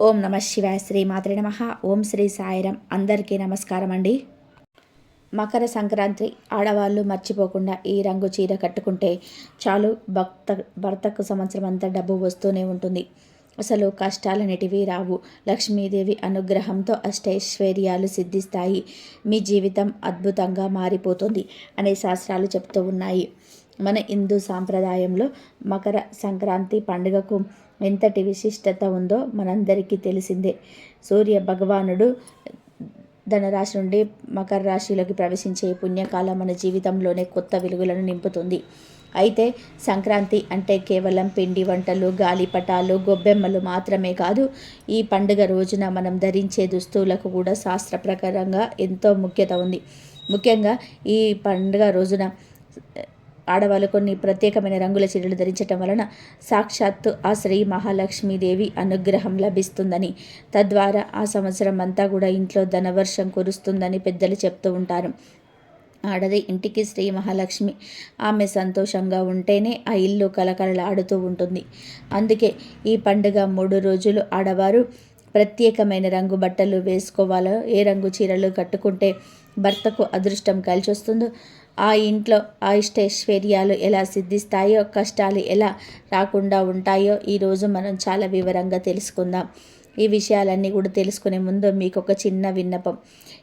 ఓం నమ శివాయ శ్రీ మాత్రే నమ. ఓం శ్రీ సాయిరం అందరికీ నమస్కారం అండి మకర సంక్రాంతి ఆడవాళ్ళు మర్చిపోకుండా ఈ రంగు చీర కట్టుకుంటే చాలు భక్త భర్తకు సంవత్సరం అంతా డబ్బు వస్తూనే ఉంటుంది. అసలు కష్టాలనేటివి రావు. లక్ష్మీదేవి అనుగ్రహంతో అష్టైశ్వర్యాలు సిద్ధిస్తాయి. మీ జీవితం అద్భుతంగా మారిపోతుంది అనే శాస్త్రాలు చెప్తూ ఉన్నాయి. మన హిందూ సాంప్రదాయంలో మకర సంక్రాంతి పండుగకు ఎంతటి విశిష్టత ఉందో మనందరికీ తెలిసిందే. సూర్య భగవానుడు ధనరాశి నుండి మకర రాశిలోకి ప్రవేశించే పుణ్యకాలం మన జీవితంలోనే కొత్త వెలుగులను నింపుతుంది. అయితే సంక్రాంతి అంటే కేవలం పిండి వంటలు గాలిపటాలు గొబ్బెమ్మలు మాత్రమే కాదు ఈ పండుగ రోజున మనం ధరించే దుస్తువులకు కూడా శాస్త్ర ప్రకారంగా ఎంతో ముఖ్యత ఉంది. ముఖ్యంగా ఈ పండుగ రోజున ఆడవాళ్ళు కొన్ని ప్రత్యేకమైన రంగుల చీరలు ధరించటం వలన సాక్షాత్తు ఆ శ్రీ మహాలక్ష్మీదేవి అనుగ్రహం లభిస్తుందని. తద్వారా ఆ సంవత్సరం అంతా కూడా ఇంట్లో ధనవర్షం కురుస్తుందని పెద్దలు చెప్తూ ఉంటారు. ఆడది ఇంటికి శ్రీ మహాలక్ష్మి. ఆమె సంతోషంగా ఉంటేనే ఆ ఇల్లు కలకలలాడుతూ ఉంటుంది. అందుకే ఈ పండుగ మూడు రోజులు ఆడవారు ప్రత్యేకమైన రంగు బట్టలు వేసుకోవాలో ఏ రంగు చీరలు కట్టుకుంటే భర్తకు అదృష్టం కలిసి వస్తుందో ఆ ఇంట్లో ఆ ఎలా సిద్ధిస్తాయో కష్టాలు ఎలా రాకుండా ఉంటాయో ఈరోజు మనం చాలా వివరంగా తెలుసుకుందాం. ఈ విషయాలన్నీ కూడా తెలుసుకునే ముందు మీకు ఒక చిన్న విన్నపం.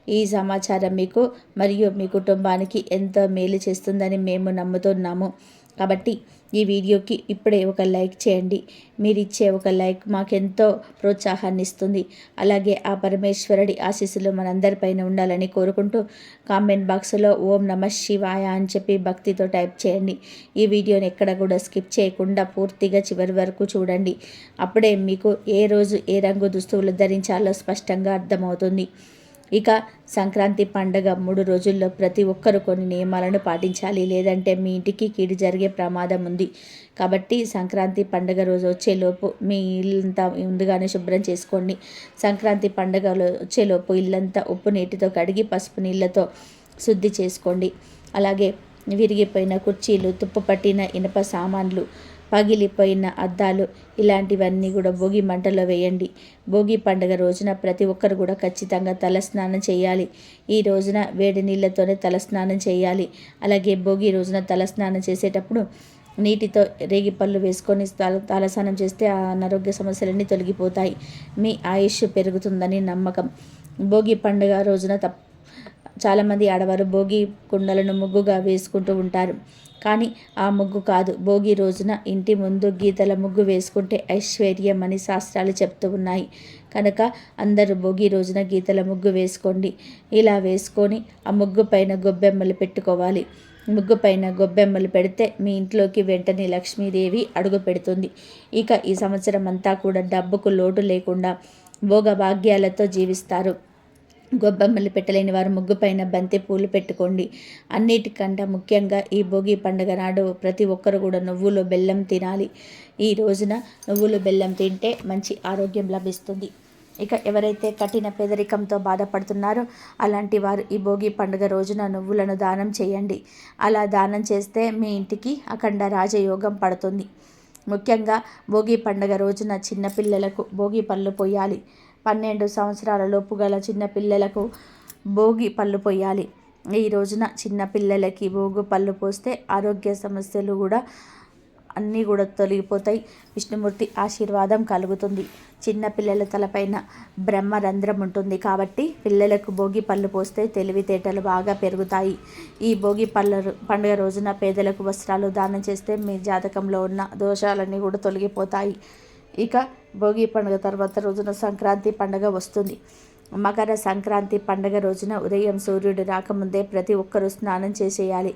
ఈ సమాచారం మీకు మరియు మీ కుటుంబానికి ఎంతో మేలు చేస్తుందని మేము నమ్ముతున్నాము. కాబట్టి ఈ వీడియోకి ఇప్పుడే ఒక లైక్ చేయండి. మీరు ఇచ్చే ఒక లైక్ మాకెంతో ప్రోత్సాహాన్ని ఇస్తుంది అలాగే ఆ పరమేశ్వరుడి ఆశీస్సులు మనందరిపైన ఉండాలని కోరుకుంటూ కామెంట్ బాక్స్లో ఓం నమ శివాయ అని చెప్పి భక్తితో టైప్ చేయండి. ఈ వీడియోని ఎక్కడ కూడా స్కిప్ చేయకుండా పూర్తిగా చివరి వరకు చూడండి. అప్పుడే మీకు ఏ రోజు ఏ రంగు దుస్తువులు ధరించాలో స్పష్టంగా అర్థమవుతుంది. ఇక సంక్రాంతి పండగ మూడు రోజుల్లో ప్రతి ఒక్కరు కొన్ని నియమాలను పాటించాలి. లేదంటే మీ ఇంటికి కీడు జరిగే ప్రమాదం ఉంది. కాబట్టి సంక్రాంతి పండుగ రోజు వచ్చేలోపు మీ ఇల్లంతా ముందుగానే శుభ్రం చేసుకోండి. సంక్రాంతి పండగలో వచ్చేలోపు ఇల్లంతా ఉప్పు నీటితో కడిగి పసుపు నీళ్ళతో శుద్ధి చేసుకోండి. అలాగే విరిగిపోయిన కుర్చీలు తుప్పు పట్టిన ఇనుప సామాన్లు పగిలిపోయిన అద్దాలు ఇలాంటివన్నీ కూడా భోగి మంటలో వేయండి. భోగి పండుగ రోజున ప్రతి ఒక్కరు కూడా ఖచ్చితంగా తలస్నానం చేయాలి. ఈ రోజున వేడి నీళ్ళతోనే తలస్నానం చేయాలి. అలాగే భోగి రోజున తలస్నానం చేసేటప్పుడు నీటితో రేగి పళ్ళు వేసుకొని తలస్నానం చేస్తే ఆ అనారోగ్య సమస్యలన్నీ తొలగిపోతాయి. మీ ఆయుష్ పెరుగుతుందని నమ్మకం. భోగి పండుగ రోజున తప్ప చాలామంది ఆడవారు భోగి కుండలను ముగ్గుగా వేసుకుంటూ ఉంటారు. కానీ ఆ ముగ్గు కాదు. భోగి రోజున ఇంటి ముందు గీతల ముగ్గు వేసుకుంటే ఐశ్వర్యం అని శాస్త్రాలు చెప్తూ ఉన్నాయి. కనుక అందరూ భోగి రోజున గీతల ముగ్గు వేసుకోండి. ఇలా వేసుకొని ఆ ముగ్గు పైన గొబ్బెమ్మలు పెట్టుకోవాలి. ముగ్గు పైన గొబ్బెమ్మలు పెడితే మీ ఇంట్లోకి వెంటనే లక్ష్మీదేవి అడుగు పెడుతుంది. ఇక ఈ సంవత్సరం అంతా కూడా డబ్బుకు లోటు లేకుండా భోగభాగ్యాలతో జీవిస్తారు. గొబ్బెమ్మలు పెట్టలేని వారు ముగ్గు పైన బంతి పూలు పెట్టుకోండి. అన్నిటికంటే ముఖ్యంగా ఈ భోగి పండుగ నాడు ప్రతి ఒక్కరు కూడా నువ్వులు బెల్లం తినాలి. ఈ రోజున నువ్వులు బెల్లం తింటే మంచి ఆరోగ్యం లభిస్తుంది. ఇక ఎవరైతే కఠిన పేదరికంతో బాధపడుతున్నారో అలాంటి వారు ఈ భోగి పండుగ రోజున నువ్వులను దానం చేయండి. అలా దానం చేస్తే మీ ఇంటికి అఖండ రాజయోగం పడుతుంది. ముఖ్యంగా భోగి పండుగ రోజున చిన్నపిల్లలకు భోగి పళ్ళు పోయాలి. పన్నెండు సంవత్సరాల లోపు గల చిన్నపిల్లలకు భోగి పళ్ళు పోయాలి ఈ రోజున చిన్నపిల్లలకి భోగి పళ్ళు పోస్తే ఆరోగ్య సమస్యలు కూడా అన్నీ కూడా తొలగిపోతాయి. విష్ణుమూర్తి ఆశీర్వాదం కలుగుతుంది. చిన్నపిల్లల తలపైన బ్రహ్మరంధ్రం ఉంటుంది కాబట్టి పిల్లలకు భోగి పళ్ళు పోస్తే తెలివితేటలు బాగా పెరుగుతాయి. ఈ భోగి పళ్ళ పండుగ రోజున పేదలకు వస్త్రాలు దానం చేస్తే మీ జాతకంలో ఉన్న దోషాలన్నీ కూడా తొలగిపోతాయి. ఇక భోగి పండుగ తర్వాత రోజున సంక్రాంతి పండుగ వస్తుంది. మకర సంక్రాంతి పండుగ రోజున ఉదయం సూర్యుడు రాకముందే ప్రతి ఒక్కరూ స్నానం చేసేయాలి.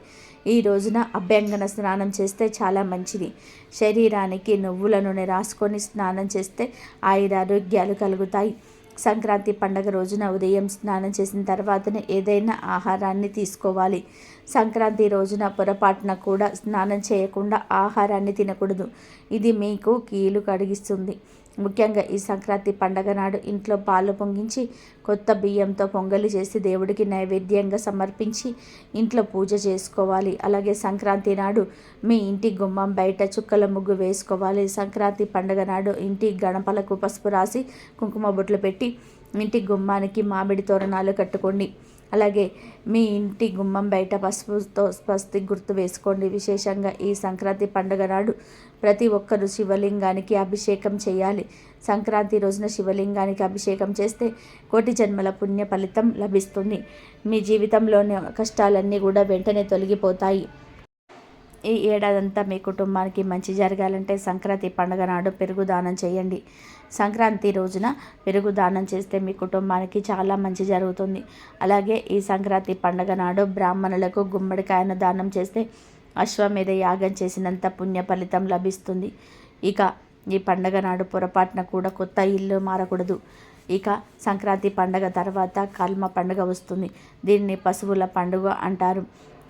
ఈ రోజున అభ్యంగన స్నానం చేస్తే చాలా మంచిది. శరీరానికి నువ్వుల నూనె రాసుకొని స్నానం చేస్తే ఆయురారోగ్యాలు కలుగుతాయి. సంక్రాంతి పండగ రోజున ఉదయం స్నానం చేసిన తర్వాతనే ఏదైనా ఆహారాన్ని తీసుకోవాలి. సంక్రాంతి రోజున పొరపాటున కూడా స్నానం చేయకుండా ఆహారాన్ని తినకూడదు. ఇది మీకు కీలు కడిగిస్తుంది. ముఖ్యంగా ఈ సంక్రాంతి పండగ నాడు ఇంట్లో పాలు పొంగించి కొత్త బియ్యంతో పొంగలి చేసి దేవుడికి నైవేద్యంగా సమర్పించి ఇంట్లో పూజ చేసుకోవాలి. అలాగే సంక్రాంతి నాడు మీ ఇంటి గుమ్మం బయట చుక్కల ముగ్గు వేసుకోవాలి. సంక్రాంతి పండగ నాడు ఇంటి గణపలకు పసుపు రాసి కుంకుమ బొట్లు పెట్టి ఇంటి గుమ్మానికి మామిడి తోరణాలు కట్టుకోండి. అలాగే మీ ఇంటి గుమ్మం బయట పసుపుతో స్వస్తి గుర్తు వేసుకోండి. విశేషంగా ఈ సంక్రాంతి పండుగ నాడు ప్రతి ఒక్కరూ శివలింగానికి అభిషేకం చేయాలి. సంక్రాంతి రోజున శివలింగానికి అభిషేకం చేస్తే కోటి జన్మల పుణ్య ఫలితం లభిస్తుంది. మీ జీవితంలోని కష్టాలన్నీ కూడా వెంటనే తొలగిపోతాయి. ఈ ఏడాదంతా మీ కుటుంబానికి మంచి జరగాలంటే సంక్రాంతి పండుగ నాడు పెరుగు దానం చేయండి. సంక్రాంతి రోజున పెరుగు దానం చేస్తే మీ కుటుంబానికి చాలా మంచి జరుగుతుంది. అలాగే ఈ సంక్రాంతి పండుగ నాడు బ్రాహ్మణులకు గుమ్మడికాయను దానం చేస్తే అశ్వమేధ యాగం చేసినంత పుణ్య ఫలితం లభిస్తుంది. ఇక ఈ పండగ నాడు పొరపాటున కూడా కొత్త ఇల్లు మారకూడదు. ఇక సంక్రాంతి పండగ తర్వాత కల్మ పండుగ వస్తుంది. దీన్ని పశువుల పండుగ అంటారు.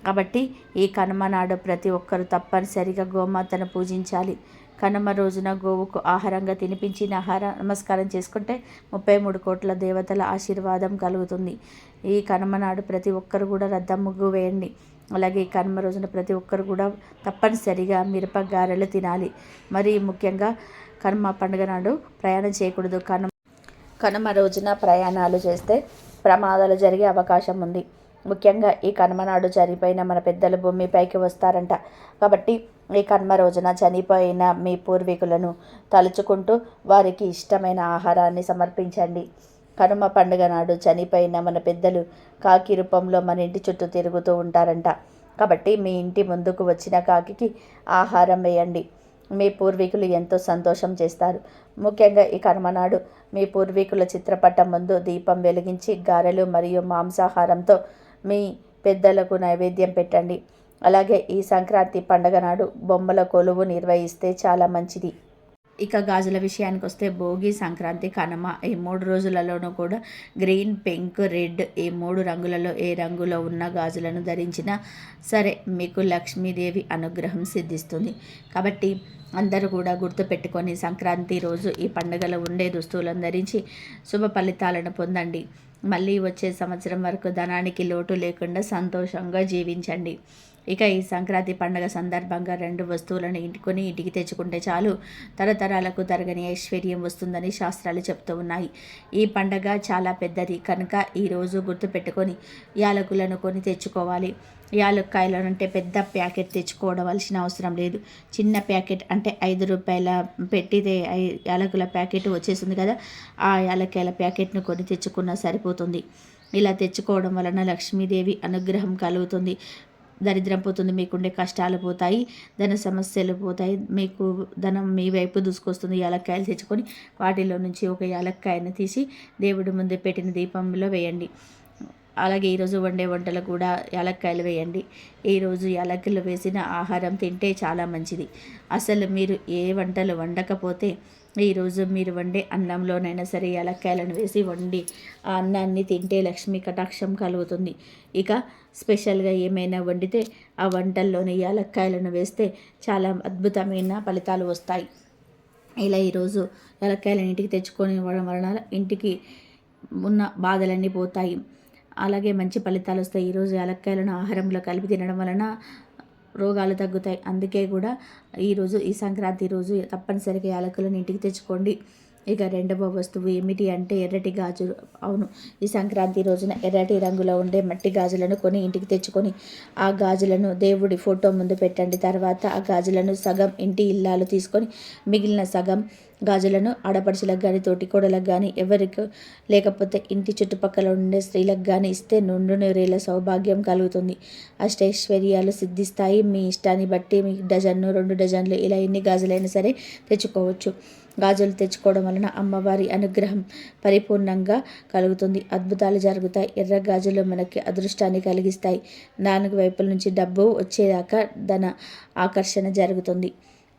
కాబట్టి ఈ కనుమ నాడు ప్రతి ఒక్కరూ తప్పనిసరిగా గోమాతను పూజించాలి. కనుమ రోజున గోవుకు ఆహారంగా తినిపించి ఆహార నమస్కారం చేసుకుంటే ముప్పై మూడు కోట్ల దేవతల ఆశీర్వాదం కలుగుతుంది. ఈ కనుమ నాడు ప్రతి ఒక్కరు కూడా రద్ద ముగ్గు వేయండి. అలాగే ఈ కనుమ రోజున ప్రతి ఒక్కరు కూడా తప్పనిసరిగా మిరప గారెలు తినాలి. మరి ముఖ్యంగా కనుమ పండుగ నాడు ప్రయాణం చేయకూడదు. కనుమ కనుమ రోజున ప్రయాణాలు చేస్తే ప్రమాదాలు జరిగే అవకాశం ఉంది. ముఖ్యంగా ఈ కనుమ నాడు చనిపోయిన మన పెద్దలు భూమిపైకి వస్తారంట. కాబట్టి ఈ కనుమ రోజున చనిపోయిన మీ పూర్వీకులను తలుచుకుంటూ వారికి ఇష్టమైన ఆహారాన్ని సమర్పించండి. కనుమ పండుగ నాడు చనిపోయిన మన పెద్దలు కాకి రూపంలో మన ఇంటి చుట్టూ తిరుగుతూ ఉంటారంట. కాబట్టి మీ ఇంటి ముందుకు వచ్చిన కాకికి ఆహారం వేయండి. మీ పూర్వీకులు ఎంతో సంతోషం చేస్తారు. ముఖ్యంగా ఈ కనుమనాడు మీ పూర్వీకుల చిత్రపటం ముందు దీపం వెలిగించి గారెలు మరియు మాంసాహారంతో మీ పెద్దలకు నైవేద్యం పెట్టండి. అలాగే ఈ సంక్రాంతి పండగ నాడు బొమ్మల కొలువు నిర్వహిస్తే చాలా మంచిది. ఇక గాజుల విషయానికి వస్తే భోగి సంక్రాంతి కనుమ ఈ మూడు రోజులలోనూ కూడా గ్రీన్ పింక్ రెడ్ ఈ మూడు రంగులలో ఏ రంగులో ఉన్న గాజులను ధరించినా సరే మీకు లక్ష్మీదేవి అనుగ్రహం సిద్ధిస్తుంది. కాబట్టి అందరూ కూడా గుర్తుపెట్టుకొని సంక్రాంతి రోజు ఈ పండుగలో ఉండే దుస్తువులను ధరించి శుభ ఫలితాలను పొందండి. మళ్ళీ వచ్చే సంవత్సరం వరకు ధనానికి లోటు లేకుండా సంతోషంగా జీవించండి. ఇక ఈ సంక్రాంతి పండుగ సందర్భంగా రెండు వస్తువులను ఇంటికొని ఇంటికి తెచ్చుకుంటే చాలు. తరతరాలకు తరగని ఐశ్వర్యం వస్తుందని శాస్త్రాలు చెప్తూ ఉన్నాయి. ఈ పండగ చాలా పెద్దది. కనుక ఈరోజు గుర్తుపెట్టుకొని యాలకులను కొని తెచ్చుకోవాలి. యాలక్కాయలను అంటే పెద్ద ప్యాకెట్ తెచ్చుకోవడవలసిన అవసరం లేదు. చిన్న ప్యాకెట్ అంటే ఐదు రూపాయల పెట్టితే యాలకుల ప్యాకెట్ వచ్చేసింది కదా ఆ యాలక్కాయల ప్యాకెట్ను కొని తెచ్చుకున్నా సరిపోతుంది. ఇలా తెచ్చుకోవడం వలన లక్ష్మీదేవి అనుగ్రహం కలుగుతుంది. దరిద్రం పోతుంది మీకుండే కష్టాలు పోతాయి ధన సమస్యలు పోతాయి. మీకు ధనం మీ వైపు దూసుకొస్తుంది. యాలక్కాయలు తెచ్చుకొని వాటిలో నుంచి ఒక యాలక్కాయను తీసి దేవుడి ముందు పెట్టిన దీపంలో వేయండి. అలాగే ఈరోజు వండే వంటలు కూడా యాలక్కాయలు వేయండి. ఈరోజు యాలక్కలు వేసిన ఆహారం తింటే చాలా మంచిది. అసలు మీరు ఏ వంటలు వండకపోతే ఈరోజు మీరు వండే అన్నంలోనైనా సరే యాలక్కాయలను వేసి వండి ఆ అన్నాన్ని తింటే లక్ష్మీ కటాక్షం కలుగుతుంది. ఇక స్పెషల్గా ఏమైనా వండితే ఆ వంటల్లోని యాలక్కాయలను వేస్తే చాలా అద్భుతమైన ఫలితాలు వస్తాయి. ఇలా ఈరోజు యాలక్కాయలను ఇంటికి తెచ్చుకొని ఇవ్వడం వలన ఇంటికి ఉన్న బాధలన్నీ పోతాయి. అలాగే మంచి ఫలితాలు వస్తాయి. ఈరోజు యాలక్కాయలను ఆహారంలో కలిపి తినడం వలన రోగాలు తగ్గుతాయి. అందుకే కూడా ఈరోజు ఈ సంక్రాంతి రోజు తప్పనిసరిగా యాలకులను ఇంటికి తెచ్చుకోండి. ఇక రెండవ వస్తువు ఏమిటి అంటే ఎర్రటి గాజులు. అవును ఈ సంక్రాంతి రోజున ఎర్రటి రంగులో ఉండే మట్టి గాజులను కొని ఇంటికి తెచ్చుకొని ఆ గాజులను దేవుడి ఫోటో ముందు పెట్టండి. తర్వాత ఆ గాజులను సగం ఇంటి ఇల్లాలు తీసుకొని మిగిలిన సగం గాజులను ఆడపడుచులకు కానీ తోటికోడలకు కానీ ఎవరికి లేకపోతే ఇంటి చుట్టుపక్కల ఉండే స్త్రీలకు కానీ ఇస్తే నుండు నేరేల సౌభాగ్యం కలుగుతుంది. అష్టైశ్వర్యాలు సిద్ధిస్తాయి. మీ ఇష్టాన్ని బట్టి మీ డజన్ను రెండు డజన్లు ఇలా ఎన్ని గాజులైనా సరే తెచ్చుకోవచ్చు. గాజులు తెచ్చుకోవడం వలన అమ్మవారి అనుగ్రహం పరిపూర్ణంగా కలుగుతుంది. అద్భుతాలు జరుగుతాయి. ఎర్ర గాజులు మనకి అదృష్టాన్ని కలిగిస్తాయి. నాలుగు వైపుల నుంచి డబ్బు వచ్చేదాకా ధన ఆకర్షణ జరుగుతుంది.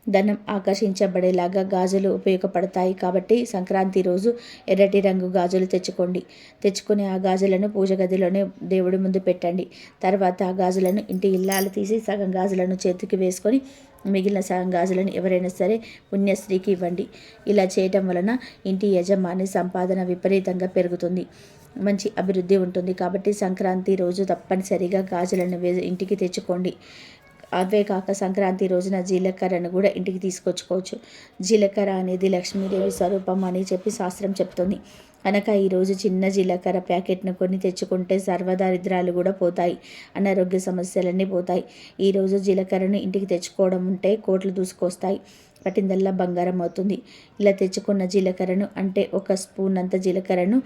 ధనం ఆకర్షించబడేలాగా గాజులు ఉపయోగపడతాయి కాబట్టి సంక్రాంతి రోజు ఎర్రటి రంగు గాజులు తెచ్చుకోండి. తెచ్చుకుని ఆ గాజులను పూజ గదిలోనే దేవుడి ముందు పెట్టండి. తర్వాత ఆ గాజులను ఇంటి ఇల్లాలు తీసి సగం గాజులను చేతికి వేసుకొని మిగిలిన సగం గాజులను ఎవరైనా సరే పుణ్యశ్రీకి ఇవ్వండి. ఇలా చేయటం వలన ఇంటి యజమాని సంపాదన విపరీతంగా పెరుగుతుంది. మంచి అభివృద్ధి ఉంటుంది కాబట్టి సంక్రాంతి రోజు తప్పనిసరిగా గాజులను వే ఇంటికి తెచ్చుకోండి. అవే కాక సంక్రాంతి రోజున జీలకర్రను కూడా ఇంటికి తీసుకొచ్చుకోవచ్చు. జీలకర్ర అనేది లక్ష్మీదేవి స్వరూపం అని చెప్పి శాస్త్రం చెప్తుంది. కనుక ఈరోజు చిన్న జీలకర్ర ప్యాకెట్ను కొని తెచ్చుకుంటే సర్వదారిద్రాలు కూడా పోతాయి. అనారోగ్య సమస్యలన్నీ పోతాయి. ఈరోజు జీలకర్రను ఇంటికి తెచ్చుకోవడం ఉంటే కోట్లు దూసుకొస్తాయి. పట్టిందల్లా బంగారం అవుతుంది. ఇలా తెచ్చుకున్న జీలకర్రను అంటే ఒక స్పూన్ అంత జీలకర్రను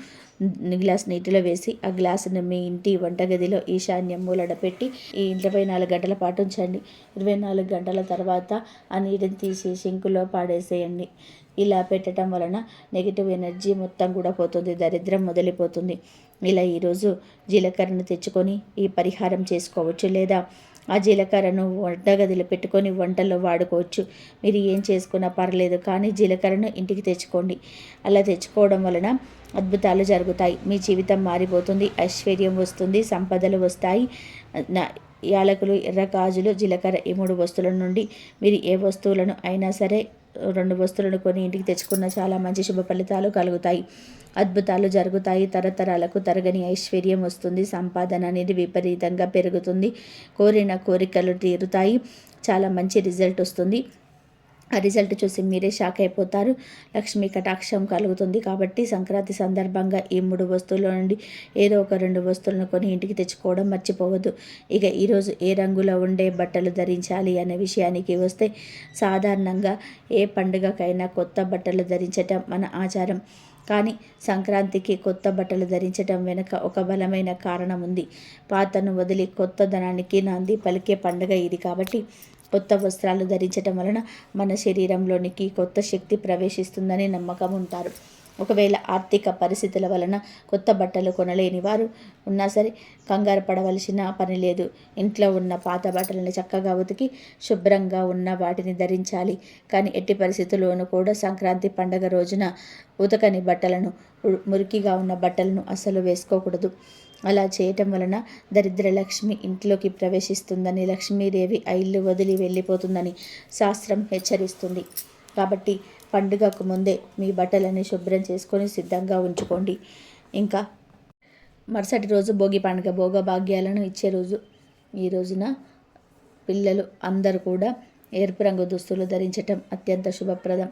గ్లాస్ నీటిలో వేసి ఆ గ్లాసును మీ ఇంటి వంటగదిలో ఈశాన్యం మూలడ పెట్టి ఈ ఇరవై నాలుగు గంటల పాటు ఉంచండి. ఇరవై నాలుగు గంటల తర్వాత ఆ నీటిని తీసి సింకులో పాడేసేయండి. ఇలా పెట్టడం వలన నెగిటివ్ ఎనర్జీ మొత్తం కూడా పోతుంది దరిద్రం మొదలిపోతుంది. ఇలా ఈరోజు జీలకర్రను తెచ్చుకొని ఈ పరిహారం చేసుకోవచ్చు లేదా? ఆ జీలకర్రను వంటగదిలో పెట్టుకొని వంటల్లో వాడుకోవచ్చు. మీరు ఏం చేసుకున్నా పర్లేదు కానీ జీలకర్రను ఇంటికి తెచ్చుకోండి. అలా తెచ్చుకోవడం వలన అద్భుతాలు జరుగుతాయి. మీ జీవితం మారిపోతుంది ఐశ్వర్యం వస్తుంది సంపదలు వస్తాయి. యాలకులు ఎర్ర గాజులు జీలకర్ర ఈ మూడు వస్తువుల నుండి మీరు ఏ వస్తువులను అయినా సరే రెండు వస్తువులను కొని ఇంటికి తెచ్చుకున్న చాలా మంచి శుభ ఫలితాలు కలుగుతాయి. అద్భుతాలు జరుగుతాయి. తరతరాలకు తరగని ఐశ్వర్యం వస్తుంది. సంపాదన అనేది విపరీతంగా పెరుగుతుంది. కోరిన కోరికలు తీరుతాయి. చాలా మంచి రిజల్ట్ వస్తుంది. ఆ రిజల్ట్ చూసి మీరే షాక్ అయిపోతారు. లక్ష్మీ కటాక్షం కలుగుతుంది కాబట్టి సంక్రాంతి సందర్భంగా ఈ మూడు వస్తువుల నుండి ఏదో ఒక రెండు వస్తువులను కొని ఇంటికి తెచ్చుకోవడం మర్చిపోవద్దు. ఇక ఈరోజు ఏ రంగులో ఉండే బట్టలు ధరించాలి అనే విషయానికి వస్తే సాధారణంగా ఏ పండుగకైనా కొత్త బట్టలు ధరించటం మన ఆచారం. కానీ సంక్రాంతికి కొత్త బట్టలు ధరించడం వెనుక ఒక బలమైన కారణం ఉంది. పాతను వదిలి కొత్త ధనానికి నాంది పలికే పండుగ ఇది కాబట్టి కొత్త వస్త్రాలు ధరించటం వలన మన శరీరంలోనికి కొత్త శక్తి ప్రవేశిస్తుందని నమ్మకం ఉంటారు. ఒకవేళ ఆర్థిక పరిస్థితుల వలన కొత్త బట్టలు కొనలేని వారు ఉన్నా సరే కంగారు పడవలసిన పని లేదు. ఇంట్లో ఉన్న పాత బట్టలను చక్కగా ఉతికి శుభ్రంగా ఉన్న వాటిని ధరించాలి. కానీ ఎట్టి పరిస్థితుల్లోనూ కూడా సంక్రాంతి పండగ రోజున ఉతకని బట్టలను మురికిగా ఉన్న బట్టలను అస్సలు వేసుకోకూడదు. అలా చేయటం వలన దరిద్ర లక్ష్మి ఇంట్లోకి ప్రవేశిస్తుందని లక్ష్మీదేవి ఆ ఇల్లు వదిలి వెళ్ళిపోతుందని శాస్త్రం హెచ్చరిస్తుంది. కాబట్టి పండుగకు ముందే మీ బట్టలని శుభ్రం చేసుకొని సిద్ధంగా ఉంచుకోండి. ఇంకా మరుసటి రోజు భోగి పండుగ భోగ భాగ్యాలను ఇచ్చే రోజు ఈ రోజున పిల్లలు అందరూ కూడా ఎరుపు రంగు దుస్తులు ధరించటం అత్యంత శుభప్రదం.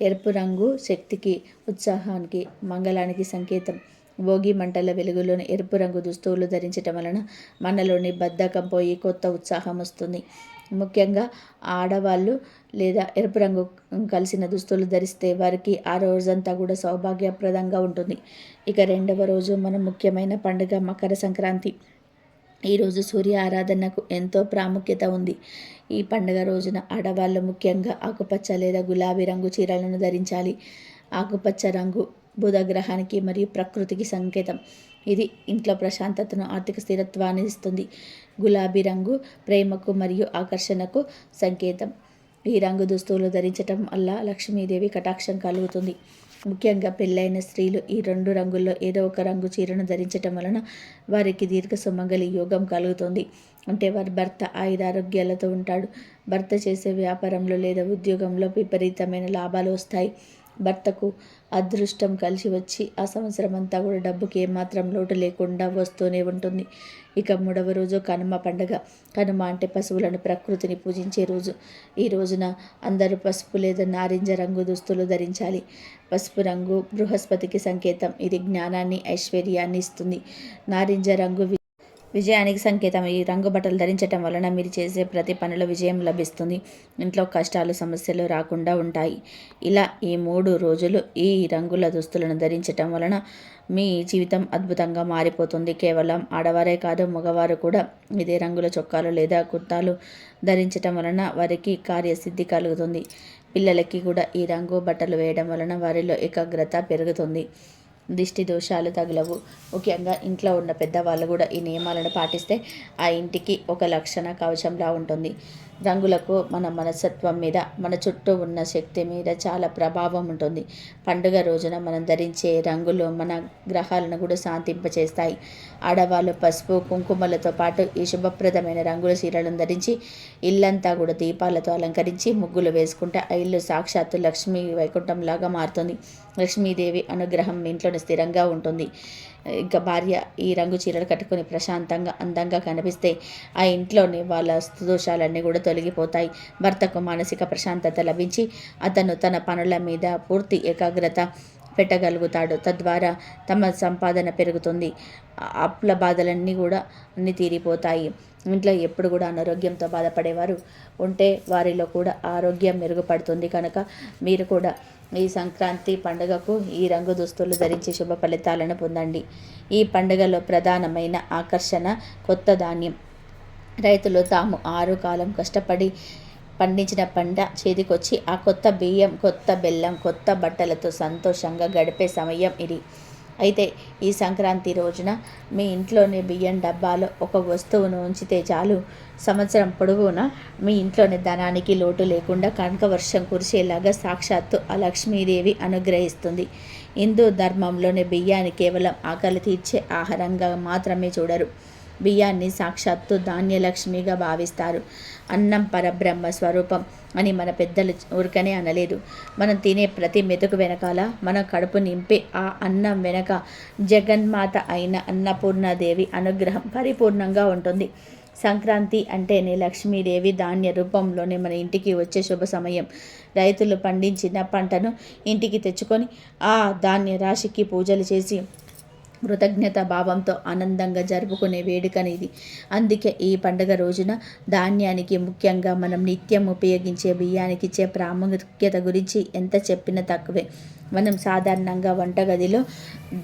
ఎరుపు రంగు శక్తికి ఉత్సాహానికి మంగళానికి సంకేతం. భోగి మంటల వెలుగులోని ఎరుపు రంగు దుస్తువులు ధరించటం వలన మనలోని బద్ధకం పోయి కొత్త ఉత్సాహం వస్తుంది. ముఖ్యంగా ఆడవాళ్ళు లేదా ఎరుపు రంగు కలిసిన దుస్తులు ధరిస్తే వారికి ఆ రోజంతా కూడా సౌభాగ్యప్రదంగా ఉంటుంది. ఇక రెండవ రోజు మన ముఖ్యమైన పండుగ మకర సంక్రాంతి. ఈరోజు సూర్య ఆరాధనకు ఎంతో ప్రాముఖ్యత ఉంది. ఈ పండుగ రోజున ఆడవాళ్ళు ముఖ్యంగా ఆకుపచ్చ లేదా గులాబీ రంగు చీరలను ధరించాలి. ఆకుపచ్చ రంగు బుధగ్రహానికి మరియు ప్రకృతికి సంకేతం. ఇది ఇంట్లో ప్రశాంతతను ఆర్థిక స్థిరత్వాన్ని ఇస్తుంది. గులాబీ రంగు ప్రేమకు మరియు ఆకర్షణకు సంకేతం. ఈ రంగు దుస్తువులు ధరించటం వల్ల లక్ష్మీదేవి కటాక్షం కలుగుతుంది. ముఖ్యంగా పెళ్ళైన స్త్రీలు ఈ రెండు రంగుల్లో ఏదో ఒక రంగు చీరను ధరించటం వలన వారికి దీర్ఘ సుమంగలి యోగం కలుగుతుంది. అంటే వారి భర్త ఆయుధారోగ్యాలతో ఉంటాడు. భర్త చేసే వ్యాపారంలో లేదా ఉద్యోగంలో విపరీతమైన లాభాలు వస్తాయి. భర్తకు అదృష్టం కలిసి వచ్చి ఆ సంవత్సరం అంతా కూడా డబ్బుకి ఏమాత్రం లోటు లేకుండా వస్తూనే ఉంటుంది. ఇక మూడవ రోజు కనుమ పండుగ. కనుమ అంటే పశువులను ప్రకృతిని పూజించే రోజు. ఈ రోజున అందరూ పసుపు లేదా నారింజ రంగు దుస్తులు ధరించాలి. పసుపు రంగు బృహస్పతికి సంకేతం. ఇది జ్ఞానాన్ని ఐశ్వర్యాన్ని ఇస్తుంది. నారింజ రంగు విజయానికి సంకేతం. ఈ రంగు బట్టలు ధరించటం వలన మీరు చేసే ప్రతి పనిలో విజయం లభిస్తుంది. ఇంట్లో కష్టాలు సమస్యలు రాకుండా ఉంటాయి. ఇలా ఈ మూడు రోజులు ఈ రంగుల దుస్తులను ధరించటం వలన మీ జీవితం అద్భుతంగా మారిపోతుంది. కేవలం ఆడవారే కాదు మగవారు కూడా ఇదే రంగుల చొక్కాలు లేదా కుర్తాలు ధరించటం వలన వారికి కార్యసిద్ధి కలుగుతుంది. పిల్లలకి కూడా ఈ రంగు బట్టలు వేయడం వలన వారిలో ఏకాగ్రత పెరుగుతుంది. దిష్టి దోషాలు తగలవు. ముఖ్యంగా ఇంట్లో ఉన్న పెద్దవాళ్ళు కూడా ఈ నియమాలను పాటిస్తే ఆ ఇంటికి ఒక లక్షణ కవచంలా ఉంటుంది. రంగులకు మన మనస్తత్వం మీద మన చుట్టూ ఉన్న శక్తి మీద చాలా ప్రభావం ఉంటుంది. పండుగ రోజున మనం ధరించే రంగులు మన గ్రహాలను కూడా శాంతింపచేస్తాయి. ఆడవాళ్ళు పసుపు కుంకుమలతో పాటు ఈ శుభప్రదమైన రంగుల చీరలను ధరించి ఇల్లంతా కూడా దీపాలతో అలంకరించి ముగ్గులు వేసుకుంటే ఆ ఇల్లు సాక్షాత్తు లక్ష్మీ వైకుంఠంలాగా మారుతుంది. లక్ష్మీదేవి అనుగ్రహం మీ ఇంట్లోనే స్థిరంగా ఉంటుంది. ఇంకా భార్య ఈ రంగు చీరలు కట్టుకొని ప్రశాంతంగా అందంగా కనిపిస్తే ఆ ఇంట్లోని వాళ్ళ దోషాలన్నీ కూడా తొలగిపోతాయి. భర్తకు మానసిక ప్రశాంతత లభించి అతను తన పనుల మీద పూర్తి ఏకాగ్రత పెట్టగలుగుతాడు. తద్వారా తమ సంపాదన పెరుగుతుంది. అప్పుల బాధలన్నీ కూడా అన్ని తీరిపోతాయి. ఇంట్లో ఎప్పుడు కూడా అనారోగ్యంతో బాధపడేవారు ఉంటే వారిలో కూడా ఆరోగ్యం మెరుగుపడుతుంది కనుక మీరు కూడా ఈ సంక్రాంతి పండుగకు ఈ రంగు దుస్తులు ధరించి శుభ ఫలితాలను పొందండి. ఈ పండుగలో ప్రధానమైన ఆకర్షణ కొత్త ధాన్యం. రైతులు తాము ఆరు కాలం కష్టపడి పండించిన పంట చేతికొచ్చి ఆ కొత్త బియ్యం కొత్త బెల్లం కొత్త బట్టలతో సంతోషంగా గడిపే సమయం ఇది. అయితే ఈ సంక్రాంతి రోజున మీ ఇంట్లోనే బియ్యం డబ్బాలో ఒక వస్తువును ఉంచితే చాలు. సంవత్సరం పొడవునా మీ ఇంట్లోని ధనానికి లోటు లేకుండా కనక వర్షం కురిసేలాగా సాక్షాత్తు ఆ లక్ష్మీదేవి అనుగ్రహిస్తుంది. హిందూ ధర్మంలోని బియ్యాన్ని కేవలం ఆకలి తీర్చే ఆహారంగా మాత్రమే చూడరు. బియ్యాన్ని సాక్షాత్తు ధాన్యలక్ష్మిగా భావిస్తారు. అన్నం పరబ్రహ్మ స్వరూపం అని మన పెద్దలు ఊరికనే అనలేదు. మనం తినే ప్రతి మెతుకు వెనకాల మన కడుపు నింపే ఆ అన్నం వెనక జగన్మాత అయిన అన్నపూర్ణాదేవి అనుగ్రహం పరిపూర్ణంగా ఉంటుంది. సంక్రాంతి అంటేనే లక్ష్మీదేవి ధాన్య రూపంలోనే మన ఇంటికి వచ్చే శుభ సమయం. రైతులు పండించిన పంటను ఇంటికి తెచ్చుకొని ఆ ధాన్య రాశికి పూజలు చేసి కృతజ్ఞత భావంతో ఆనందంగా జరుపుకునే వేడుకనేది అందుకే ఈ పండుగ రోజున ధాన్యానికి ముఖ్యంగా మనం నిత్యం ఉపయోగించే బియ్యానికి ఇచ్చే ప్రాముఖ్యత గురించి ఎంత చెప్పినా తక్కువే. మనం సాధారణంగా వంటగదిలో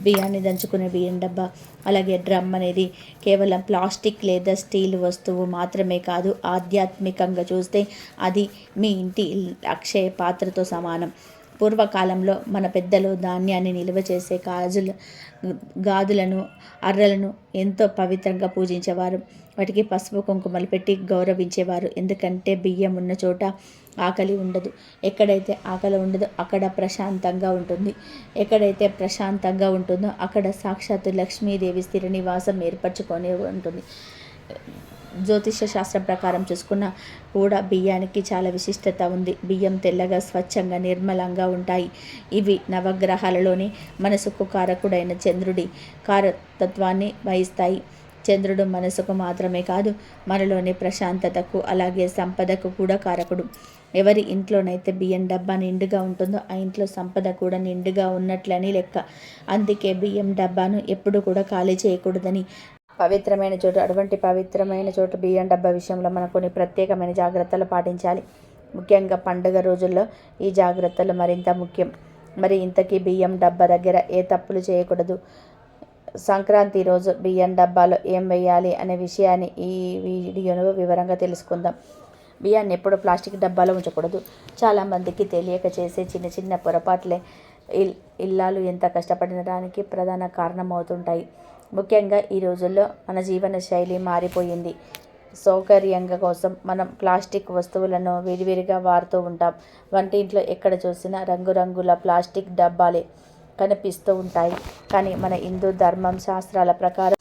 బియ్యాన్ని దంచుకునే బియ్యం డబ్బా అలాగే డ్రమ్ అనేది కేవలం ప్లాస్టిక్ లేదా స్టీల్ వస్తువు మాత్రమే కాదు ఆధ్యాత్మికంగా చూస్తే అది మీ ఇంటి అక్షయ పాత్రతో సమానం. పూర్వకాలంలో మన పెద్దలు ధాన్యాన్ని నిల్వ చేసే గాజులు గాదులను అర్రలను ఎంతో పవిత్రంగా పూజించేవారు. వాటికి పసుపు కుంకుమలు పెట్టి గౌరవించేవారు. ఎందుకంటే బియ్యం ఉన్న చోట ఆకలి ఉండదు. ఎక్కడైతే ఆకలి ఉండదో అక్కడ ప్రశాంతంగా ఉంటుంది. ఎక్కడైతే ప్రశాంతంగా ఉంటుందో అక్కడ సాక్షాత్తు లక్ష్మీదేవి స్థిర నివాసం ఏర్పరచుకొని ఉంటుంది. జ్యోతిష శాస్త్రం ప్రకారం చూసుకున్న కూడా బియ్యానికి చాలా విశిష్టత ఉంది. బియ్యం తెల్లగా స్వచ్ఛంగా నిర్మలంగా ఉంటాయి. ఇవి నవగ్రహాలలోని మనసుకు కారకుడైన చంద్రుడి కారతత్వాన్ని వహిస్తాయి. చంద్రుడు మనసుకు మాత్రమే కాదు మనలోని ప్రశాంతతకు అలాగే సంపదకు కూడా కారకుడు. ఎవరి ఇంట్లోనైతే బియ్యం డబ్బా నిండుగా ఉంటుందో ఆ ఇంట్లో సంపద కూడా నిండుగా ఉన్నట్లని లెక్క. అందుకే బియ్యం డబ్బాను ఎప్పుడు కూడా ఖాళీ చేయకూడదని పవిత్రమైన చోటు అటువంటి పవిత్రమైన చోటు బియ్యం డబ్బా విషయంలో మనం కొన్ని ప్రత్యేకమైన జాగ్రత్తలు పాటించాలి. ముఖ్యంగా పండుగ రోజుల్లో ఈ జాగ్రత్తలు మరింత ముఖ్యం. మరి ఇంతకీ బియ్యం డబ్బా దగ్గర ఏ తప్పులు చేయకూడదు? సంక్రాంతి రోజు బియ్యం డబ్బాలో ఏం వేయాలి అనే విషయాన్ని ఈ వీడియోను వివరంగా తెలుసుకుందాం. బియ్యాన్ని ఎప్పుడు ప్లాస్టిక్ డబ్బాలో ఉంచకూడదు. చాలామందికి తెలియక చేసే చిన్న చిన్న పొరపాట్లే. ఇల్ ఇల్లాలు ఎంత కష్టపడినడానికి ప్రధాన కారణం అవుతుంటాయి. ముఖ్యంగా ఈ రోజుల్లో మన జీవన శైలి మారిపోయింది. సౌకర్యంగా కోసం మనం ప్లాస్టిక్ వస్తువులను విడివిడిగా వాడుతూ ఉంటాం. వంటింట్లో ఎక్కడ చూసినా రంగురంగుల ప్లాస్టిక్ డబ్బాలే కనిపిస్తూ ఉంటాయి. కానీ మన హిందూ ధర్మం శాస్త్రాల ప్రకారం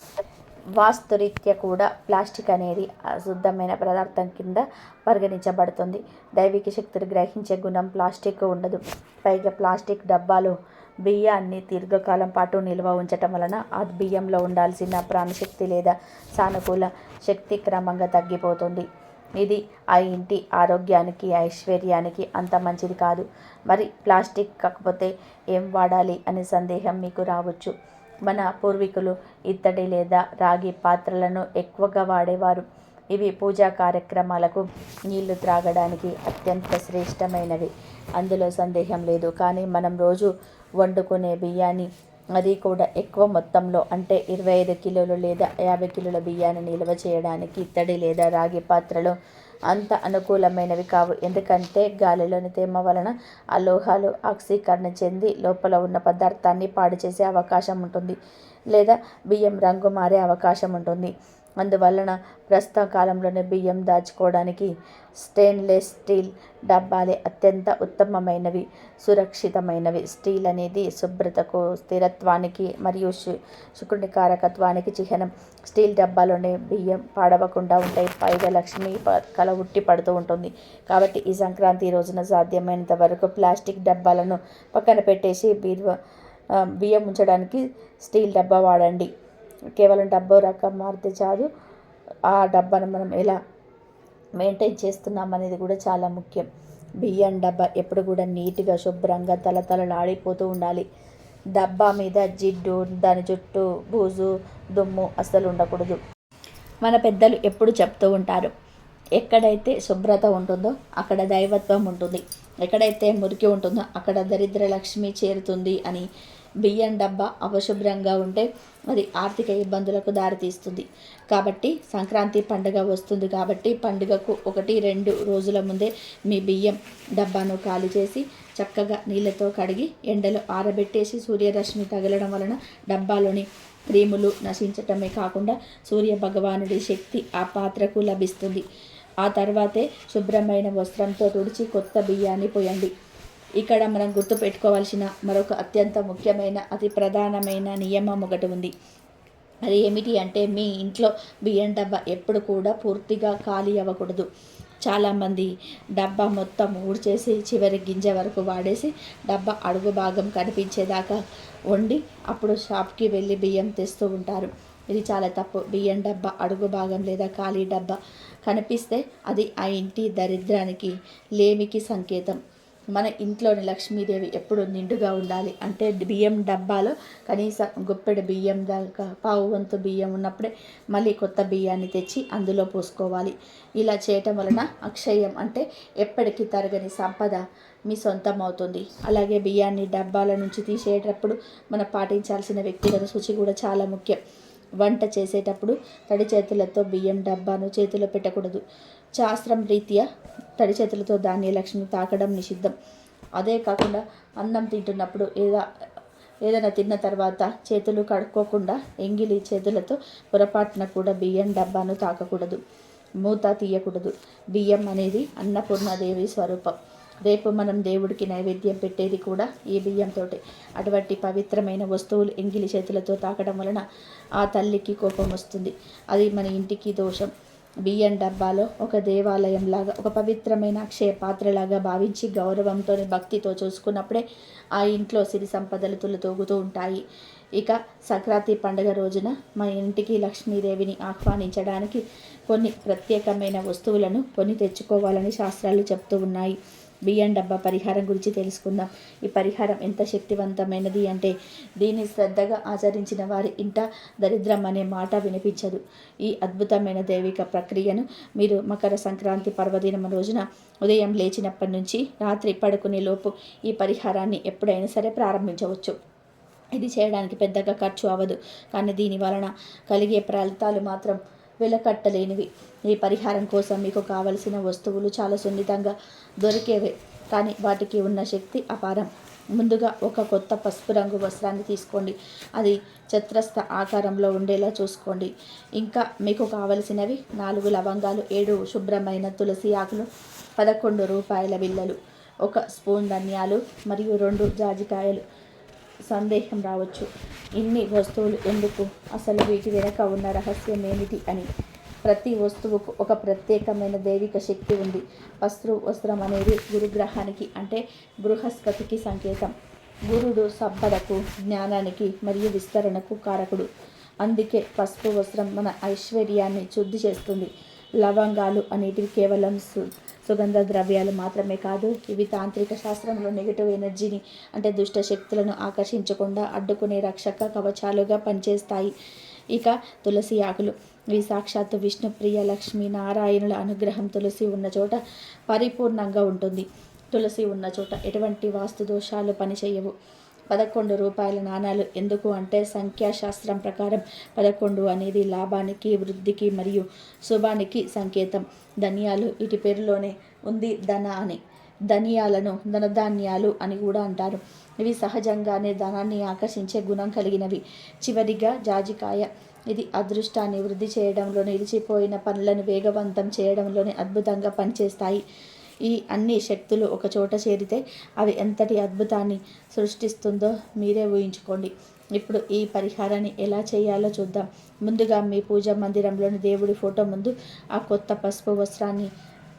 వాస్తురీత్య కూడా ప్లాస్టిక్ అనేది అశుద్ధమైన పదార్థం కింద పరిగణించబడుతుంది. దైవిక శక్తిని గ్రహించే గుణం ప్లాస్టిక్ ఉండదు. పైగా ప్లాస్టిక్ డబ్బాలు బియ్యాన్ని దీర్ఘకాలం పాటు నిల్వ ఉంచటం వలన ఆ బియ్యంలో ఉండాల్సిన ప్రాణశక్తి లేదా సానుకూల శక్తి క్రమంగా తగ్గిపోతుంది. ఇది ఆ ఇంటి ఆరోగ్యానికి ఐశ్వర్యానికి అంత మంచిది కాదు. మరి ప్లాస్టిక్ కాకపోతే ఏం వాడాలి అనే సందేహం మీకు రావచ్చు. మన పూర్వీకులు ఇత్తడి లేదా రాగి పాత్రలను ఎక్కువగా వాడేవారు. ఇవి పూజా కార్యక్రమాలకు నీళ్ళు త్రాగడానికి అత్యంత శ్రేష్టమైనవి. అందులో సందేహం లేదు. కానీ మనం రోజు వండుకునే బియ్యాన్ని. అది కూడా ఎక్కువ మొత్తంలో అంటే ఇరవై ఐదు కిలోలు లేదా యాభై కిలోల బియ్యాన్ని నిల్వ చేయడానికి ఇత్తడి లేదా రాగి పాత్రలు అంత అనుకూలమైనవి కావు. ఎందుకంటే గాలిలోని తేమ వలన ఆ లోహాలు ఆక్సీకరణ చెంది లోపల ఉన్న పదార్థాన్ని పాడు చేసే అవకాశం ఉంటుంది లేదా బియ్యం రంగు మారే అవకాశం ఉంటుంది. అందువలన ప్రస్తుత కాలంలోనే బియ్యం దాచుకోవడానికి స్టెయిన్లెస్ స్టీల్ డబ్బాలే అత్యంత ఉత్తమమైనవి సురక్షితమైనవి. స్టీల్ అనేది శుభ్రతకు స్థిరత్వానికి మరియు శు శుకుని కారకత్వానికి చిహ్నం. స్టీల్ డబ్బాలోనే బియ్యం పాడవకుండా ఉంటాయి పైగా లక్ష్మి కల ఉట్టి పడుతూ ఉంటుంది. కాబట్టి ఈ సంక్రాంతి రోజున సాధ్యమైనంత వరకు ప్లాస్టిక్ డబ్బాలను పక్కన పెట్టేసి బీరువా బియ్యం ఉంచడానికి స్టీల్ డబ్బా వాడండి. కేవలం డబ్బా రకం మారితే చాలు. ఆ డబ్బాను మనం ఎలా మెయింటైన్ చేస్తున్నాం అనేది కూడా చాలా ముఖ్యం. బియ్యం డబ్బా ఎప్పుడు కూడా నీట్గా శుభ్రంగా తలతలలాడిపోతూ ఉండాలి. డబ్బా మీద జిడ్డు దాని చుట్టూ బూజు దుమ్ము అస్సలు ఉండకూడదు. మన పెద్దలు ఎప్పుడు చెప్తూ ఉంటారు ఎక్కడైతే శుభ్రత ఉంటుందో అక్కడ దైవత్వం ఉంటుంది. ఎక్కడైతే మురికి ఉంటుందో అక్కడ దరిద్ర లక్ష్మి చేరుతుంది అని బియ్యం డబ్బా అపశుభ్రంగా ఉంటే అది ఆర్థిక ఇబ్బందులకు దారితీస్తుంది. కాబట్టి సంక్రాంతి పండుగ వస్తుంది కాబట్టి పండుగకు ఒకటి రెండు రోజుల ముందే మీ బియ్యం డబ్బాను ఖాళీ చేసి చక్కగా నీళ్ళతో కడిగి ఎండలో ఆరబెట్టేసి సూర్యరశ్మి తగలడం వలన డబ్బాలోని క్రీములు నశించటమే కాకుండా సూర్య భగవానుడి శక్తి ఆ పాత్రకు లభిస్తుంది. ఆ తర్వాతే శుభ్రమైన వస్త్రంతో తుడిచి కొత్త బియ్యాన్ని పోయండి. ఇక్కడ మనం గుర్తుపెట్టుకోవాల్సిన మరొక అత్యంత ముఖ్యమైన అతి ప్రధానమైన నియమం ఒకటి ఉంది. అది ఏమిటి అంటే మీ ఇంట్లో బియ్యం డబ్బా ఎప్పుడు కూడా పూర్తిగా ఖాళీ అవ్వకూడదు. చాలామంది డబ్బా మొత్తం ఊడ్చేసి చివరి గింజ వరకు వాడేసి డబ్బా అడుగు భాగం కనిపించేదాకా వండి అప్పుడు షాప్కి వెళ్ళి బియ్యం తెస్తూ ఉంటారు. ఇది చాలా తప్పు. బియ్యం డబ్బా అడుగు భాగం లేదా ఖాళీ డబ్బా కనిపిస్తే అది ఆ ఇంటి దరిద్రానికి లేమికి సంకేతం. మన ఇంట్లోని లక్ష్మీదేవి ఎప్పుడు నిండుగా ఉండాలి అంటే బియ్యం డబ్బాలో కనీసం గుప్పెడు బియ్యం దాకా పావు వంతు బియ్యం ఉన్నప్పుడే మళ్ళీ కొత్త బియ్యాన్ని తెచ్చి అందులో పోసుకోవాలి. ఇలా చేయటం వలన అక్షయం అంటే ఎప్పటికీ తరగని సంపద మీ సొంతం అవుతుంది అలాగే బియ్యాన్ని డబ్బాల నుంచి తీసేటప్పుడు మనం పాటించాల్సిన వ్యక్తిగత శుచి కూడా చాలా ముఖ్యం. వంట చేసేటప్పుడు తడి చేతులతో బియ్యం డబ్బాను చేతిలో పెట్టకూడదు. శాస్త్రం రీత్యా తడి చేతులతో ధాన్యలక్ష్మి తాకడం నిషిద్ధం. అదే కాకుండా అన్నం తింటున్నప్పుడు ఏదా ఏదైనా తిన్న తర్వాత చేతులు కడుక్కోకుండా ఎంగిలి చేతులతో పొరపాటున కూడా బియ్యం డబ్బాను తాకకూడదు. మూత తీయకూడదు. బియ్యం అనేది అన్నపూర్ణాదేవి స్వరూపం. రేపు మనం దేవుడికి నైవేద్యం పెట్టేది కూడా ఈ బియ్యంతో అటువంటి పవిత్రమైన వస్తువులు ఎంగిలి చేతులతో తాకడం వలన ఆ తల్లికి కోపం వస్తుంది. అది మన ఇంటికి దోషం. బియ్యం డబ్బాలో ఒక దేవాలయంలాగా ఒక పవిత్రమైన అక్షయ పాత్రలాగా భావించి గౌరవంతో భక్తితో చూసుకున్నప్పుడే ఆ ఇంట్లో సిరి సంపదలు తులతూగుతూ ఉంటాయి. ఇక సంక్రాంతి పండుగ రోజున మా ఇంటికి లక్ష్మీదేవిని ఆహ్వానించడానికి కొన్ని ప్రత్యేకమైన వస్తువులను కొని తెచ్చుకోవాలని శాస్త్రాలు చెప్తూ ఉన్నాయి. బియ్యం డబ్బా పరిహారం గురించి తెలుసుకుందాం. ఈ పరిహారం ఎంత శక్తివంతమైనది అంటే దీన్ని శ్రద్ధగా ఆచరించిన వారి ఇంట దరిద్రం అనే మాట వినిపించదు. ఈ అద్భుతమైన దైవిక ప్రక్రియను మీరు మకర సంక్రాంతి పర్వదినం రోజున ఉదయం లేచినప్పటి నుంచి రాత్రి పడుకునే లోపు ఈ పరిహారాన్ని ఎప్పుడైనా సరే ప్రారంభించవచ్చు. ఇది చేయడానికి పెద్దగా ఖర్చు అవ్వదు. కానీ దీని వలన కలిగే ఫలితాలు మాత్రం వెలకట్టలేనివి. ఈ పరిహారం కోసం మీకు కావలసిన వస్తువులు చాలా సున్నితంగా దొరికేవే కానీ వాటికి ఉన్న శక్తి అపారం. ముందుగా ఒక కొత్త పసుపు రంగు వస్త్రాన్ని తీసుకోండి. అది చత్రస్థ ఆకారంలో ఉండేలా చూసుకోండి. ఇంకా మీకు కావలసినవి నాలుగు లవంగాలు ఏడు శుభ్రమైన తులసి ఆకులు పదకొండు రూపాయల బిల్లలు ఒక స్పూన్ ధనియాలు మరియు రెండు జాజికాయలు. సందేహం రావచ్చు. ఇన్ని వస్తువులు ఎందుకు? అసలు వీటి వెనక ఉన్న రహస్యం ఏమిటి అని. ప్రతి వస్తువుకు ఒక ప్రత్యేకమైన దైవిక శక్తి ఉంది. వస్త్రు వస్త్రం అనేది గురుగ్రహానికి అంటే బృహస్పతికి సంకేతం. గురుడు సంపదకు జ్ఞానానికి మరియు విస్తరణకు కారకుడు. అందుకే పసుపు వస్త్రం మన ఐశ్వర్యాన్ని శుద్ధి చేస్తుంది. లవంగాలు అనేటివి కేవలం సు సుగంధ ద్రవ్యాలు మాత్రమే కాదు ఇవి తాంత్రిక శాస్త్రంలో నెగిటివ్ ఎనర్జీని అంటే దుష్ట శక్తులను ఆకర్షించకుండా అడ్డుకునే రక్షక కవచాలుగా పనిచేస్తాయి. ఇక తులసి ఆకులు. ఇవి సాక్షాత్తు విష్ణుప్రియ లక్ష్మీ నారాయణుల అనుగ్రహం తులసి ఉన్న చోట పరిపూర్ణంగా ఉంటుంది. తులసి ఉన్న చోట ఎటువంటి వాస్తు దోషాలు పనిచేయవు. పదకొండు రూపాయల నాణాలు ఎందుకు అంటే సంఖ్యాశాస్త్రం ప్రకారం పదకొండు అనేది లాభానికి వృద్ధికి మరియు శుభానికి సంకేతం. ధనియాలు ఇటు పేరులోనే ఉంది ధన అని. ధనియాలను ధనధాన్యాలు అని కూడా అంటారు. ఇవి సహజంగానే ధనాన్ని ఆకర్షించే గుణం కలిగినవి. చివరిగా జాజికాయ. ఇది అదృష్టాన్ని వృద్ధి చేయడంలో నిలిచిపోయిన పనులను వేగవంతం చేయడంలోనే అద్భుతంగా పనిచేస్తాయి. ఈ అన్ని శక్తులు ఒక చోట చేరితే అవి ఎంతటి అద్భుతాన్ని సృష్టిస్తుందో మీరే ఊహించుకోండి. ఇప్పుడు ఈ పరిహారాన్ని ఎలా చేయాలో చూద్దాం. ముందుగా మీ పూజా మందిరంలోని దేవుడి ఫోటో ముందు ఆ కొత్త పసుపు వస్త్రాన్ని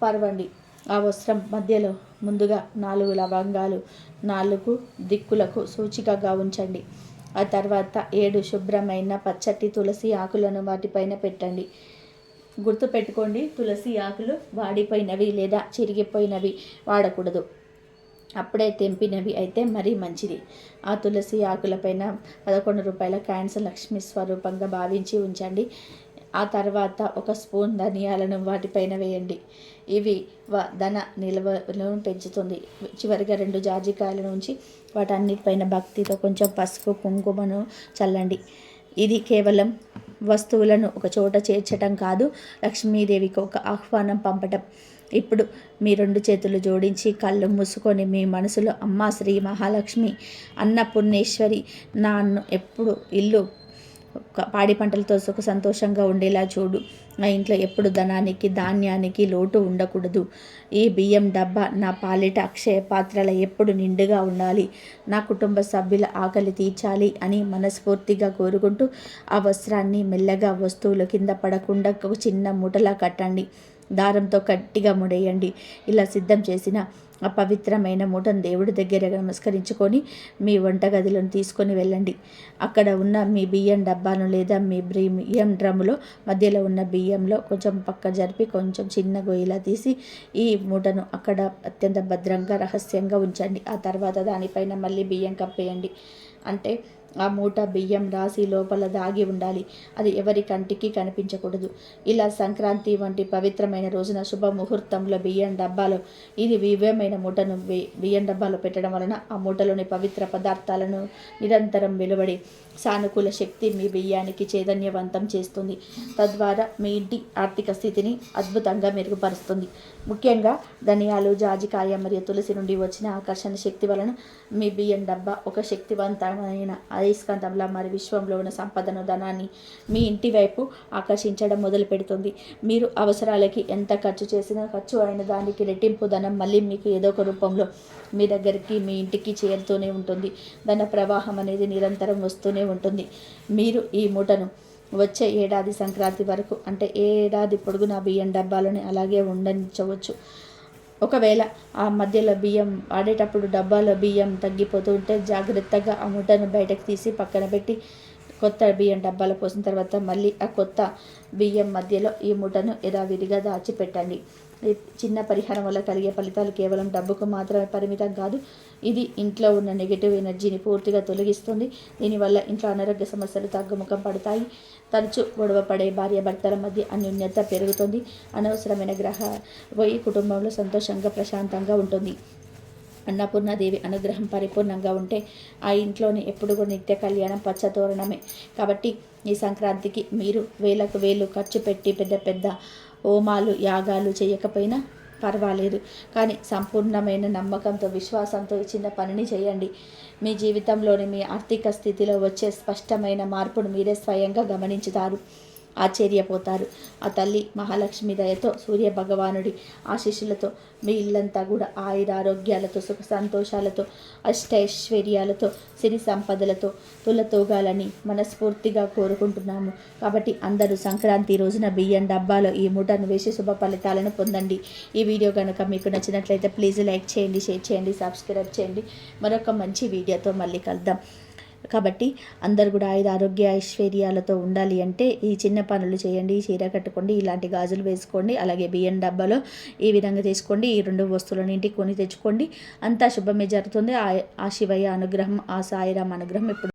పరవండి. ఆ వస్త్రం మధ్యలో ముందుగా నాలుగు లవంగాలు నాలుగు దిక్కులకు సూచికగా ఉంచండి. ఆ తర్వాత ఏడు శుభ్రమైన పచ్చటి తులసి ఆకులను వాటిపైన పెట్టండి. గుర్తుపెట్టుకోండి తులసి ఆకులు వాడిపోయినవి లేదా చిరిగిపోయినవి వాడకూడదు. అప్పుడే తెంపినవి అయితే మరీ మంచిది. ఆ తులసి ఆకులపైన పదకొండు రూపాయల క్యాన్సర్ లక్ష్మి స్వరూపంగా భావించి ఉంచండి. ఆ తర్వాత ఒక స్పూన్ ధనియాలను వాటిపైన వేయండి. ఇవి ధన నిల్వలను పెంచుతుంది. చివరిగా రెండు జాజికాయల నుంచి వాటన్నిటిపైన భక్తితో కొంచెం పసుపు కుంకుమను చల్లండి. ఇది కేవలం వస్తువులను ఒక చోట చేర్చటం కాదు లక్ష్మీదేవికి ఒక ఆహ్వానం పంపటం. ఇప్పుడు మీ రెండు చేతులు జోడించి కళ్ళు మూసుకొని మీ మనసులో అమ్మ శ్రీ మహాలక్ష్మి అన్నపూర్ణేశ్వరి నాన్ను ఎప్పుడు ఇల్లు పాడి పంటలతో సుఖ సంతోషంగా ఉండేలా చూడు. నా ఇంట్లో ఎప్పుడు ధనానికి ధాన్యానికి లోటు ఉండకూడదు. ఈ బియ్యం డబ్బా నా పాలిట అక్షయ పాత్రల ఎప్పుడు నిండుగా ఉండాలి. నా కుటుంబ సభ్యుల ఆకలి తీర్చాలి అని మనస్ఫూర్తిగా కోరుకుంటూ ఆ వస్త్రాన్ని మెల్లగా వస్తువుల కింద పడకుండా ఒక చిన్న మూటలా కట్టండి. దారంతో గట్టిగా ముడేయండి. ఇలా సిద్ధం చేసిన ఆ పవిత్రమైన మూటను దేవుడి దగ్గర నమస్కరించుకొని మీ వంటగదిలను తీసుకొని వెళ్ళండి. అక్కడ ఉన్న మీ బియ్యం డబ్బాను లేదా మీ బియ్యం డ్రమ్ములో మధ్యలో ఉన్న బియ్యంలో కొంచెం పక్క జరిపి కొంచెం చిన్న గొయ్యిలా తీసి ఈ మూటను అక్కడ అత్యంత భద్రంగా రహస్యంగా ఉంచండి. ఆ తర్వాత దానిపైన మళ్ళీ బియ్యం కప్పేయండి. అంటే ఆ మూట బియ్యం రాసి లోపల దాగి ఉండాలి. అది ఎవరి కంటికి కనిపించకూడదు. ఇలా సంక్రాంతి వంటి పవిత్రమైన రోజున శుభ ముహూర్తంలో బియ్యం డబ్బాలో ఇది వివ్యమైన మూటను బియ్యం డబ్బాలో పెట్టడం వలన ఆ మూటలోని పవిత్ర పదార్థాలను నిరంతరం వెలువడి సానుకూల శక్తి మీ బియ్యానికి చైతన్యవంతం చేస్తుంది. తద్వారా మీ ఇంటి ఆర్థిక స్థితిని అద్భుతంగా మెరుగుపరుస్తుంది. ముఖ్యంగా ధనియాలు జాజికాయ మరియు తులసి నుండి వచ్చిన ఆకర్షణ శక్తి వలన మీ బియ్యం డబ్బా ఒక శక్తివంతమైన అయస్కాంతంలా మరి విశ్వంలో ఉన్న సంపదను ధనాన్ని మీ ఇంటి వైపు ఆకర్షించడం మొదలు పెడుతుంది. మీరు అవసరాలకి ఎంత ఖర్చు చేసినా ఖర్చు అయిన దానికి రెట్టింపు ధనం మళ్ళీ మీకు ఏదో ఒక రూపంలో మీ దగ్గరికి మీ ఇంటికి చేరుతూనే ఉంటుంది. ధన ప్రవాహం అనేది నిరంతరం వస్తూనే ఉంటుంది. మీరు ఈ మూటను వచ్చే ఏడాది సంక్రాంతి వరకు అంటే ఏడాది పొడుగున బియ్యం డబ్బాలని అలాగే ఉండనిచ్చవచ్చు. ఒకవేళ ఆ మధ్యలో బియ్యం వాడేటప్పుడు డబ్బాలో బియ్యం తగ్గిపోతూ ఉంటే జాగ్రత్తగా ఆ మూటను బయటకు తీసి పక్కన పెట్టి కొత్త బియ్యం డబ్బాలో పోసిన తర్వాత మళ్ళీ ఆ కొత్త బియ్యం మధ్యలో ఈ మూటను యథావిధిగా దాచిపెట్టండి. చిన్న పరిహారం వల్ల కలిగే ఫలితాలు కేవలం డబ్బుకు మాత్రమే పరిమితం కాదు ఇది ఇంట్లో ఉన్న నెగిటివ్ ఎనర్జీని పూర్తిగా తొలగిస్తుంది. దీనివల్ల ఇంట్లో అనారోగ్య సమస్యలు తగ్గుముఖం పడతాయి. తరచు గొడవ పడే భార్య భర్తల మధ్య అన్యోన్యత పెరుగుతుంది. అనవసరమైన గ్రహ పోయి కుటుంబంలో సంతోషంగా ప్రశాంతంగా ఉంటుంది. అన్నపూర్ణాదేవి అనుగ్రహం పరిపూర్ణంగా ఉంటే ఆ ఇంట్లోని ఎప్పుడు కూడా నిత్య కళ్యాణం పచ్చతోరణమే. కాబట్టి ఈ సంక్రాంతికి మీరు వేలకు వేలు ఖర్చు పెట్టి పెద్ద పెద్ద హోమాలు యాగాలు చేయకపోయినా పర్వాలేదు. కానీ సంపూర్ణమైన నమ్మకంతో విశ్వాసంతో చిన్న పనిని చేయండి. మీ జీవితంలోని మీ ఆర్థిక స్థితిలో వచ్చే స్పష్టమైన మార్పును మీరే స్వయంగా గమనించుతారు. ఆశ్చర్యపోతారు. ఆ తల్లి మహాలక్ష్మి దయతో సూర్య భగవానుడి ఆశీస్సులతో మీ ఇల్లంతా కూడా ఆయురారోగ్యాలతో సుఖ సంతోషాలతో అష్టైశ్వర్యాలతో సిరి సంపదలతో తులతోగాలని మనస్ఫూర్తిగా కోరుకుంటున్నాము. కాబట్టి అందరూ సంక్రాంతి రోజున బియ్యం డబ్బాలో ఈ మూటను వేసి శుభ ఫలితాలను పొందండి. ఈ వీడియో కనుక మీకు నచ్చినట్లయితే ప్లీజ్ లైక్ చేయండి షేర్ చేయండి సబ్స్క్రైబ్ చేయండి. మరొక మంచి వీడియోతో మళ్ళీ కలుద్దాం. కాబట్టి అందరు కూడా ఐదు ఆరోగ్య ఐశ్వర్యాలతో ఉండాలి అంటే ఈ చిన్న పనులు చేయండి చీర కట్టుకోండి ఇలాంటి గాజులు వేసుకోండి అలాగే బియ్యం డబ్బాలో ఈ విధంగా తీసుకోండి ఈ రెండు వస్తువులను ఇంటికి కొని తెచ్చుకోండి. అంతా శుభమే జరుగుతుంది. ఆ శివయ్య అనుగ్రహం ఆ సాయిరామ్ అనుగ్రహం ఇప్పుడు